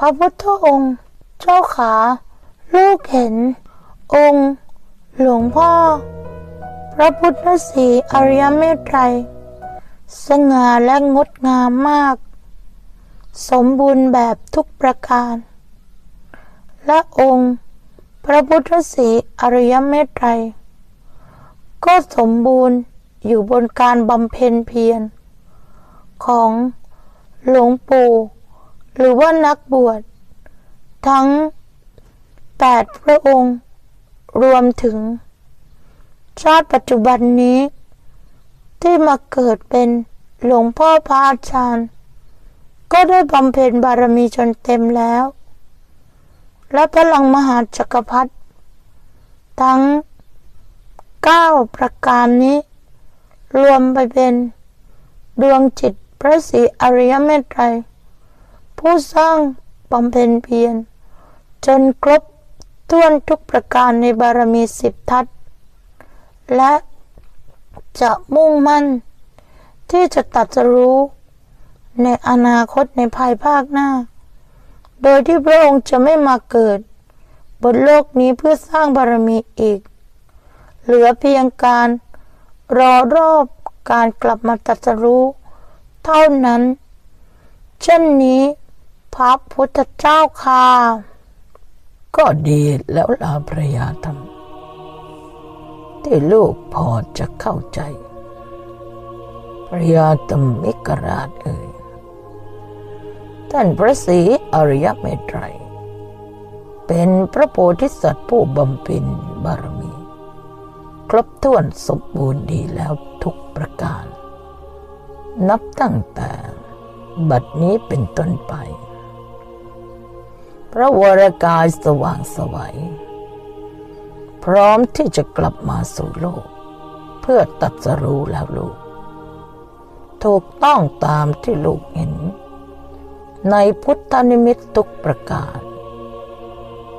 พระพุทธองค์ เจ้าขา ลูกเห็น องค์ หลวงพ่อ พระพุทธสีอริยเมตไตร สง่าและงดงามมาก สมบูรณ์แบบทุกประการ และองค์ พระพุทธสีอริยเมตไตร ก็สมบูรณ์อยู่บนการบำเพ็ญเพียรของหลวงปู่ หรือว่านักบวช ทั้งแปดพระองค์ รวมถึง ชาติปัจจุบันนี้ ที่มาเกิดเป็นหลวงพ่อพระอาจารย์ ก็ได้บำเพ็ญบารมีจนเต็มแล้ว และพลังมหาจักรพรรดิทั้งเก้าประการนี้ รวมไปเป็น ดวงจิตพระศรีอริยเมตไตร ผู้สร้างบำเพ็ญเพียรจนครบถ้วนทุกประการในบารมีสิบทัศและจะมุ่งมั่น ที่จะตัดสรู้ ในอนาคตในภายภาคหน้า โดยที่พระองค์จะไม่มาเกิด บนโลกนี้เพื่อสร้างบารมีอีก เหลือเพียงการรอรอบการกลับมาตัดสรู้ เท่านั้น เช่นนี้ พระพุทธเจ้าค่ะ ก็ดีแล้วลาพระยาธรรม ที่ลูกพอจะเข้าใจ พระยาธรรมิกราชเอ่ย ท่านพระศรีอริยเมตไตร เป็นพระโพธิสัตว์ผู้บำเพ็ญบารมี ครบถ้วนสมบูรณ์ดีแล้วทุกประการ นับตั้งแต่บัดนี้เป็นต้นไป พระวรกายสว่างสวัย พร้อมที่จะกลับมาสู่โลก เพื่อตัดสรู้แล้วลูก ถูกต้องตามที่ลูกเห็น ในพุทธนิมิตทุกประการ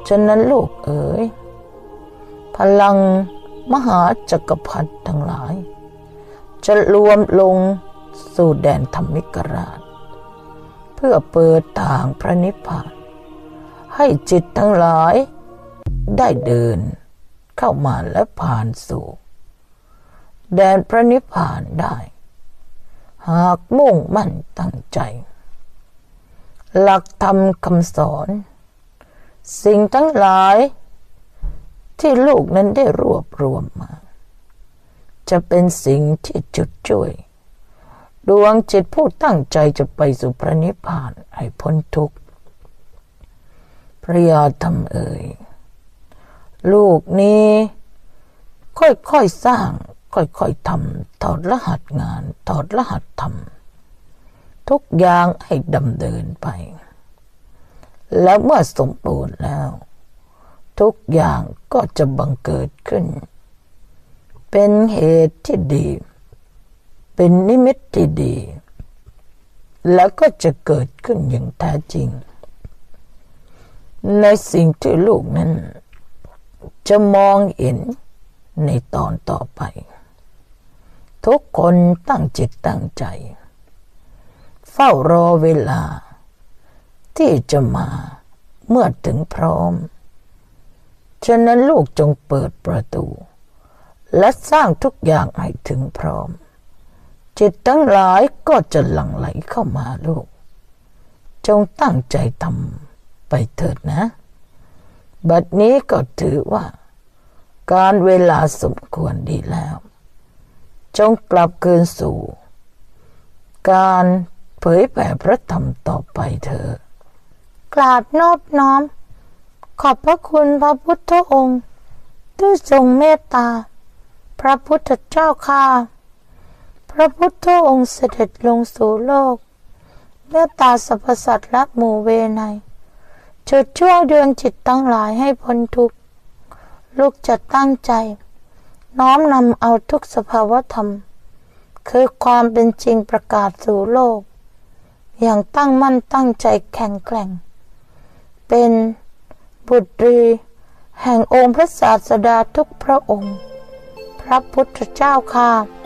ฉะนั้นลูกเอ๋ย พลังมหาจักรพรรดิทั้งหลาย จะรวมลงสู่แดนธรรมิกราช เพื่อเปิดทางพระนิพพาน ให้จิตทั้งหลาย ได้เดิน เข้ามาและผ่านสู่ แดนพระนิพพานได้ หากมุ่งมั่นตั้งใจ หลักธรรมคำสอน สิ่งทั้งหลาย ที่ลูกนั้นได้รวบรวมมา จะเป็นสิ่งที่จุดช่วยดวงจิตผู้ตั้งใจจะไปสู่พระนิพพานให้พ้นทุกข์ ระยาธรรมเอ่ย ลูกนี้ ค่อยๆสร้าง ค่อยๆทำถอดรหัสงานถอดรหัสทำทุกอย่างให้ดำเนินไป แล้วเมื่อสมบูรณ์แล้ว ทุกอย่างก็จะบังเกิดขึ้น เป็นเหตุที่ดี เป็นนิมิตที่ดี แล้วก็จะเกิดขึ้นอย่างแท้จริง ในสิ่งที่ลูกนั้น จะมองเห็นในตอนต่อไป ทุกคนตั้งจิตตั้งใจ เฝ้ารอเวลา ที่จะมาเมื่อถึงพร้อม ฉะนั้นลูกจงเปิดประตู และสร้างทุกอย่างให้ถึงพร้อม จิตทั้งหลายก็จะหลั่งไหลเข้ามาลูก จงตั้งใจทำ ไปเถิดนะ บัดนี้ก็ถือว่า การเวลาสมควรดีแล้ว จงกลับคืนสู่ การเผยแผ่พระธรรมต่อไปเถอะกราบนอบน้อม ขอบพระคุณพระพุทธองค์ที่ทรงเมตตา พระพุทธเจ้าค่ะพระพุทธองค์เสด็จลงสู่โลกเมตตาสรรพสัตว์และหมู่เวไน จุดช่วงดือนจิตตั้งหลายให้พ้นทุกข์ ลูกจะตั้งใจ น้อมนำเอาทุกสภาวธรรม คือความเป็นจริงประกาศสู่โลก อย่างตั้งมั่นตั้งใจแข็งแกร่ง เป็นบุตรีแห่งองค์พระศาสดาทุกพระองค์ พระพุทธเจ้าค่ะ